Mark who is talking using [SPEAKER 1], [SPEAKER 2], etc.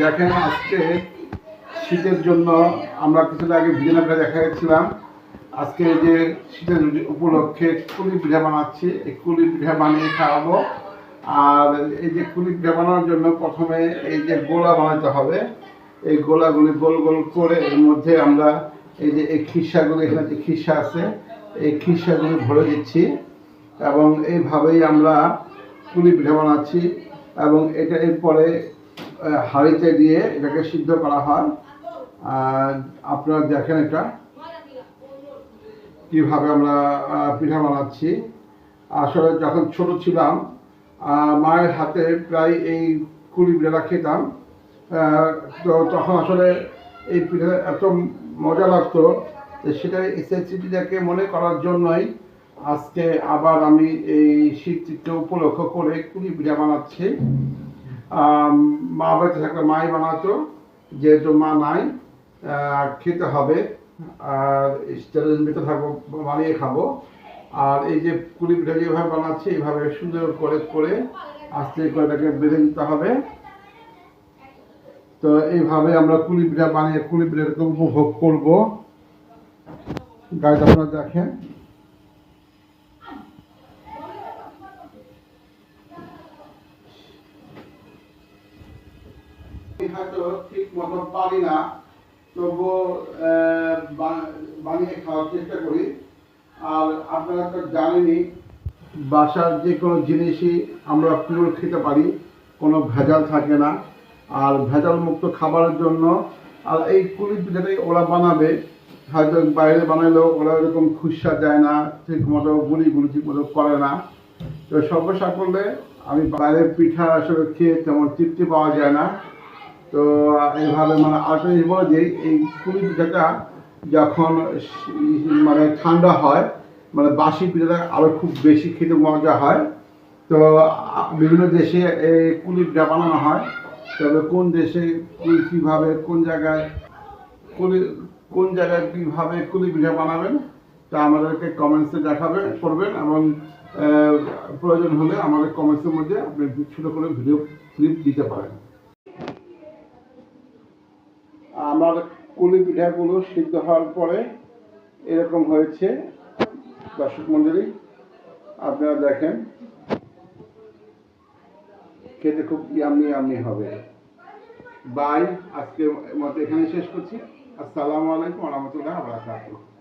[SPEAKER 1] দেখেন আজকে শীতের জন্য আমরা কিছুটা আগে ভিডিওটা দেখা গেছিলাম। আজকে যে শীতের উপলক্ষে কুলি পিঠা বানাচ্ছি। এই কুলি পিঠা বানিয়ে খাওয়াবো। আর এই যে কুলি পিঠা বানানোর জন্য প্রথমে এই যে গোলা বানাতে হবে। এই গোলাগুলি গোল গোল করে এর মধ্যে আমরা এই যে এই খিসাগুলো এখানে যে খিসা আছে, এই খিসাগুলো ভরে দিচ্ছি। এবং এইভাবেই আমরা কুলি পিঠা বানাচ্ছি। এবং এটা এরপরে হাঁড়িতে দিয়ে এটাকে সিদ্ধ করা হয়। আপনারা দেখেন এটা, কীভাবে আমরা পিঠা বানাচ্ছি। আসলে যখন ছোট ছিলাম মায়ের হাতে প্রায় এই কুড়ি পিঠাটা খেতাম। তো তখন আসলে এই পিঠা এত মজা লাগতো যে সেটা এসএসসিটিটাকে মনে করার জন্যই আজকে আবার আমি এই শীতটিকে উপলক্ষ করে কুড়ি পিঠা বানাচ্ছি। মা বাড়িতে থাকলে মাই বানাতো, যেহেতু মা নাই খেতে হবে, আর স্টারের ভিতরে থাকব, বানিয়ে খাব। আর এই যে কুলি পিঠা যেভাবে বানাচ্ছি, এইভাবে সুন্দর করে করে আস্তে করে এটাকে বেঁধে নিতে হবে। তো এইভাবে আমরা কুলি পিঠা বানিয়ে, কুলি পিঠাটাকে উপভোগ করব। গাইড আপনারা দেখেন। আমি হয়তো ঠিক মতো পারি না, তবুও বানিয়ে খাওয়ার চেষ্টা করি। আর আপনারা তো জানেনই, বাসার যে কোনো জিনিসই আমরা পিওর খেতে পারি, কোনো ভেজাল থাকে না। আর ভেজাল মুক্ত খাবারের জন্য, আর এই কুলি পিঠাটাই ওরা বানাবে, হয়তো বাইরে বানালেও ওরা এরকম খুশা দেয় না ঠিক মতো গুলি গুলি ঠিক মতো করে না। তো সর্বসাকল্যে আমি বাইরের পিঠা আসলে খেয়ে তেমন তৃপ্তি পাওয়া যায় না। তো এইভাবে মানে আরেকটা জিনিস বলে যে এই কুলি পিঠাটা যখন মানে ঠান্ডা হয় মানে বাসি পিঠাটা আরও খুব বেশি খেতে মজা হয়। তো বিভিন্ন দেশে এই কুলি পিঠা বানানো হয়। তবে কোন দেশে কীভাবে, কোন জায়গায় কুলি কোন জায়গায় কীভাবে কুলি পিঠা বানাবেন, তা আমাদেরকে কমেন্টসে দেখাবেন, করবেন এবং প্রয়োজন হলে আমাদের কমেন্টসের মধ্যে আপনি ছোটো করে ভিডিও ক্লিপ দিতে পারেন। আমার কুলি পিঠাগুলো সিদ্ধ হওয়ার পরে এরকম হয়েছে। দর্শক মন্ডলী, আপনারা দেখেন। খেতে খুব ইয়ামি ইয়ামি হবে। বাই আজকে মতো এখানে শেষ করছি। আসসালামু আলাইকুম আলহামতুল্লাহ বারাকাতুহ।